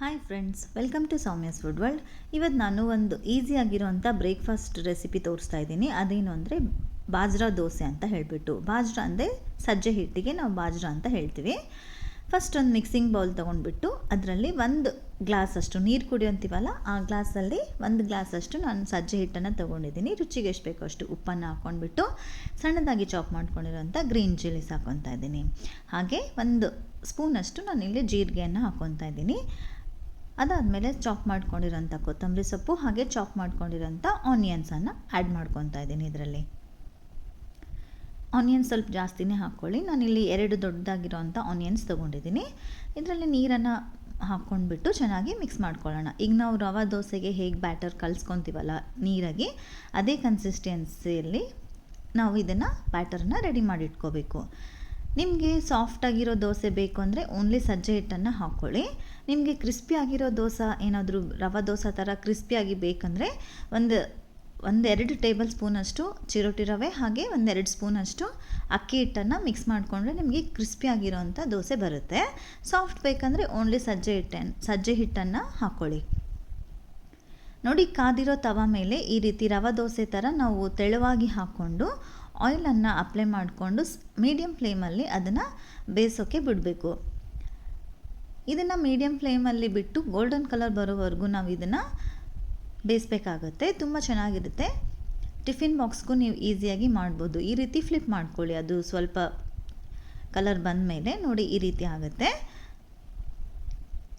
Hi friends welcome to Soumya's food world ಇವತ್ತು ನಾನು ಒಂದು ಈಸಿಯಾಗಿರೋಂಥ ಬ್ರೇಕ್ಫಾಸ್ಟ್ ರೆಸಿಪಿ ತೋರಿಸ್ತಾ ಇದ್ದೀನಿ. ಅದೇನು ಅಂದರೆ ಬಾಜ್ರ ದೋಸೆ ಅಂತ ಹೇಳಿಬಿಟ್ಟು. ಬಾಜ್ರ ಅಂದರೆ ಸಜ್ಜೆ ಹಿಟ್ಟಿಗೆ ನಾವು ಬಾಜ್ರ ಅಂತ ಹೇಳ್ತೀವಿ. ಫಸ್ಟ್ ಒಂದು ಮಿಕ್ಸಿಂಗ್ ಬೌಲ್ ತೊಗೊಂಡ್ಬಿಟ್ಟು ಅದರಲ್ಲಿ ಒಂದು ಗ್ಲಾಸ್ ಅಷ್ಟು ನೀರು ಕುಡಿಯೋಂತೀವಲ್ಲ, ಆ ಗ್ಲಾಸಲ್ಲಿ ಒಂದು ಗ್ಲಾಸಷ್ಟು ನಾನು ಸಜ್ಜೆ ಹಿಟ್ಟನ್ನು ತೊಗೊಂಡಿದ್ದೀನಿ. ರುಚಿಗೆ ಎಷ್ಟು ಬೇಕೋ ಅಷ್ಟು ಉಪ್ಪನ್ನು ಹಾಕ್ಕೊಂಡ್ಬಿಟ್ಟು ಸಣ್ಣದಾಗಿ ಚಾಪ್ ಮಾಡ್ಕೊಂಡಿರೋಂಥ ಗ್ರೀನ್ ಚಿಲ್ಲೀಸ್ ಹಾಕ್ಕೊತಾ ಇದ್ದೀನಿ. ಹಾಗೆ ಒಂದು ಸ್ಪೂನಷ್ಟು ಇಲ್ಲಿ ಜೀರಿಗೆಯನ್ನು ಹಾಕ್ಕೊತಾ ಇದ್ದೀನಿ. ಅದಾದಮೇಲೆ ಚಾಪ್ ಮಾಡ್ಕೊಂಡಿರೋಂಥ ಕೊತ್ತಂಬರಿ ಸೊಪ್ಪು ಹಾಗೆ ಚಾಪ್ ಮಾಡ್ಕೊಂಡಿರೋಂಥ ಆನಿಯನ್ಸನ್ನು ಆ್ಯಡ್ ಮಾಡ್ಕೊತಾ ಇದ್ದೀನಿ ಇದರಲ್ಲಿ. ಆನಿಯನ್ಸ್ ಸ್ವಲ್ಪ ಜಾಸ್ತಿನೇ ಹಾಕ್ಕೊಳ್ಳಿ. ನಾನಿಲ್ಲಿ ಎರಡು ದೊಡ್ಡದಾಗಿರೋಂಥ ಆನಿಯನ್ಸ್ ತೊಗೊಂಡಿದ್ದೀನಿ. ಇದರಲ್ಲಿ ನೀರನ್ನು ಹಾಕ್ಕೊಂಡ್ಬಿಟ್ಟು ಚೆನ್ನಾಗಿ ಮಿಕ್ಸ್ ಮಾಡ್ಕೊಳ್ಳೋಣ. ಈಗ ನಾವು ರವೆ ದೋಸೆಗೆ ಹೇಗೆ ಬ್ಯಾಟರ್ ಕಲ್ಸ್ಕೊತೀವಲ್ಲ ನೀರಾಗಿ, ಅದೇ ಕನ್ಸಿಸ್ಟೆನ್ಸಿಯಲ್ಲಿ ನಾವು ಇದನ್ನು ಬ್ಯಾಟರನ್ನ ರೆಡಿ ಮಾಡಿ ಇಟ್ಕೋಬೇಕು ನಿಮಗೆ ಸಾಫ್ಟಾಗಿರೋ ದೋಸೆ ಬೇಕು ಅಂದರೆ ಓನ್ಲಿ ಸಜ್ಜೆ ಹಿಟ್ಟನ್ನು ಹಾಕ್ಕೊಳ್ಳಿ. ನಿಮಗೆ ಕ್ರಿಸ್ಪಿ ಆಗಿರೋ ದೋಸೆ ಏನಾದರೂ ರವೆ ದೋಸೆ ಥರ ಕ್ರಿಸ್ಪಿಯಾಗಿ ಬೇಕಂದರೆ ಒಂದು, ಒಂದೆರಡು ಟೇಬಲ್ ಸ್ಪೂನಷ್ಟು ಚಿರೋಟಿ ರವೆ ಹಾಗೆ ಒಂದೆರಡು ಸ್ಪೂನಷ್ಟು ಅಕ್ಕಿ ಹಿಟ್ಟನ್ನು ಮಿಕ್ಸ್ ಮಾಡಿಕೊಂಡ್ರೆ ನಿಮಗೆ ಕ್ರಿಸ್ಪಿಯಾಗಿರೋವಂಥ ದೋಸೆ ಬರುತ್ತೆ. ಸಾಫ್ಟ್ ಬೇಕಂದರೆ ಓನ್ಲಿ ಸಜ್ಜೆ ಹಿಟ್ಟನ್ನು ಸಜ್ಜೆ ಹಿಟ್ಟನ್ನು ಹಾಕ್ಕೊಳ್ಳಿ ನೋಡಿ ಕಾದಿರೋ ತವ ಮೇಲೆ ಈ ರೀತಿ ರವೆ ದೋಸೆ ಥರ ನಾವು ತೆಳುವಾಗಿ ಹಾಕ್ಕೊಂಡು ಆಯಿಲನ್ನು ಅಪ್ಲೈ ಮಾಡಿಕೊಂಡು ಮೀಡಿಯಮ್ ಫ್ಲೇಮಲ್ಲಿ ಅದನ್ನು ಬೇಯಿಸೋಕ್ಕೆ ಬಿಡಬೇಕು. ಇದನ್ನು ಮೀಡಿಯಮ್ ಫ್ಲೇಮಲ್ಲಿ ಬಿಟ್ಟು ಗೋಲ್ಡನ್ ಕಲರ್ ಬರೋವರೆಗೂ ನಾವು ಇದನ್ನು ಬೇಯಿಸ್ಬೇಕಾಗತ್ತೆ. ತುಂಬ ಚೆನ್ನಾಗಿರುತ್ತೆ. ಟಿಫಿನ್ ಬಾಕ್ಸ್ಗೂ ನೀವು ಈಸಿಯಾಗಿ ಮಾಡ್ಬೋದು. ಈ ರೀತಿ ಫ್ಲಿಪ್ ಮಾಡ್ಕೊಳ್ಳಿ. ಅದು ಸ್ವಲ್ಪ ಕಲರ್ ಬಂದ ಮೇಲೆ ನೋಡಿ ಈ ರೀತಿ ಆಗುತ್ತೆ.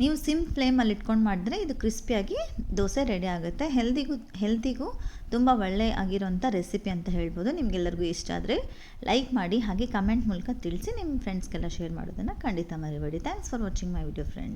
ನೀವು ಸಿಮ್ ಫ್ಲೇಮಲ್ಲಿ ಇಟ್ಕೊಂಡು ಮಾಡಿದ್ರೆ ಇದು ಕ್ರಿಸ್ಪಿಯಾಗಿ ದೋಸೆ ರೆಡಿ ಆಗುತ್ತೆ. ಹೆಲ್ದಿಗೂ ಹೆಲ್ತಿಗೂ ತುಂಬ ಒಳ್ಳೆ ಆಗಿರೋಂಥ ರೆಸಿಪಿ ಅಂತ ಹೇಳ್ಬೋದು. ನಿಮಗೆಲ್ಲರಿಗೂ ಇಷ್ಟ ಆದರೆ ಲೈಕ್ ಮಾಡಿ, ಹಾಗೆ ಕಮೆಂಟ್ ಮೂಲಕ ತಿಳಿಸಿ ನಿಮ್ಮ ಫ್ರೆಂಡ್ಸ್ಗೆಲ್ಲ ಶೇರ್ ಮಾಡೋದನ್ನು ಖಂಡಿತ ಮರಿಬೇಡಿ. Thanks for watching my video friend